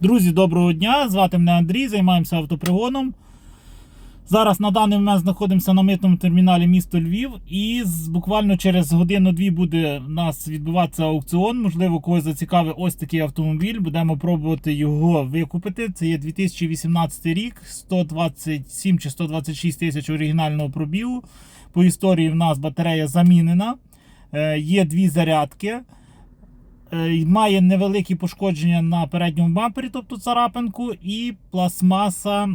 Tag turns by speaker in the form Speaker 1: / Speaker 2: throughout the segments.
Speaker 1: Друзі, доброго дня! Звати мене Андрій, займаємося автопригоном. Зараз на даний момент знаходимося на митному терміналі місто Львів, і буквально через годину-дві буде у нас відбуватися аукціон. Можливо, когось зацікавить ось такий автомобіль. Будемо пробувати його викупити. Це є 2018 рік, 127 чи 126 тисяч оригінального пробігу. По історії в нас батарея замінена. Е, Є дві зарядки. Е, Має невеликі пошкодження на передньому бампері, тобто царапинку, і пластмаса е,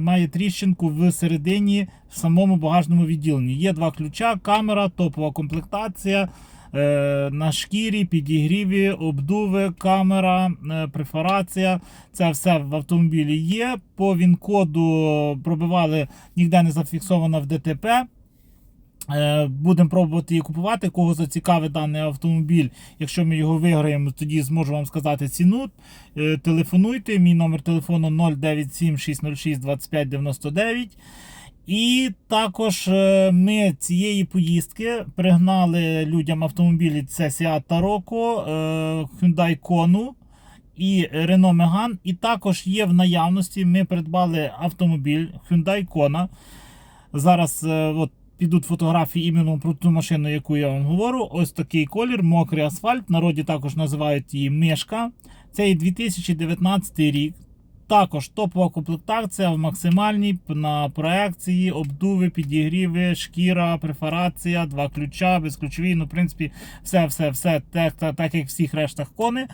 Speaker 1: має тріщинку в середині в самому багажному відділенні. Є два ключа, камера, топова комплектація. е, На шкірі, підігріві, обдуви, камера, префорація. Це все в автомобілі є. По ВІН-коду пробивали, ніде не зафіксовано в ДТП. Е, Будемо пробувати її купувати. Кого зацікавить даний автомобіль, якщо ми його виграємо, тоді зможу вам сказати ціну. Е, Телефонуйте. Мій номер телефону 097 606 25 99. І також е, ми цієї поїздки пригнали людям автомобілі це е, Hyundai Kona і Renault Megane. І також є в наявності. Ми придбали автомобіль Hyundai Kona. Зараз от, підуть фотографії іменно про ту машину, яку я вам говорю. Ось такий колір, мокрий асфальт. Народі також називають її мишка. Це і 2019 рік. Також топова комплектація в максимальній на проекції, обдуви, підігріви, шкіра, префорація, два ключа, безключові. Ну, в принципі, все, все, все, так, так, як всіх рештах кони.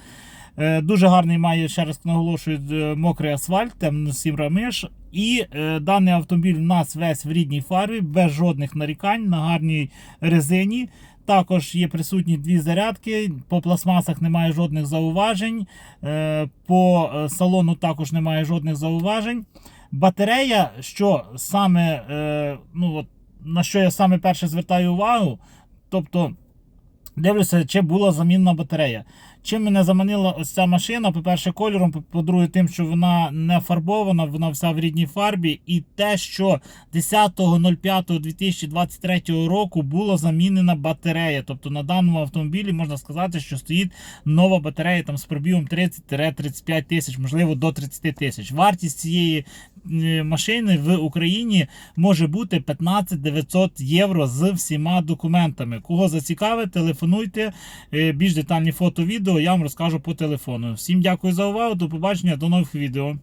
Speaker 1: Е, Дуже гарний має, ще раз наголошую, е, мокрий асфальт, темно-сіра миш. І е, даний автомобіль у нас весь в рідній фарбі, без жодних нарікань, на гарній резині. Також є присутні дві зарядки. По пластмасах немає жодних зауважень. Е, по е, салону також немає жодних зауважень. Батарея, що саме, е, ну, от, на що я саме перше звертаю увагу, тобто дивлюся, чи була замінна батарея. Чим мене заманила ось ця машина, по-перше, кольором, по- по-друге, тим, що вона не фарбована, вона вся в рідній фарбі, і те, що 10.05.2023 року була замінена батарея. Тобто на даному автомобілі можна сказати, що стоїть нова батарея там з пробігом 30-35 тисяч, можливо, до 30 тисяч. Вартість цієї е, машини в Україні може бути 15 900 євро з всіма документами. Кого зацікавить, телефонуйте. Е, Більш детальні фото, відео я вам розкажу по телефону. Всім дякую за увагу. До побачення, до нових відео.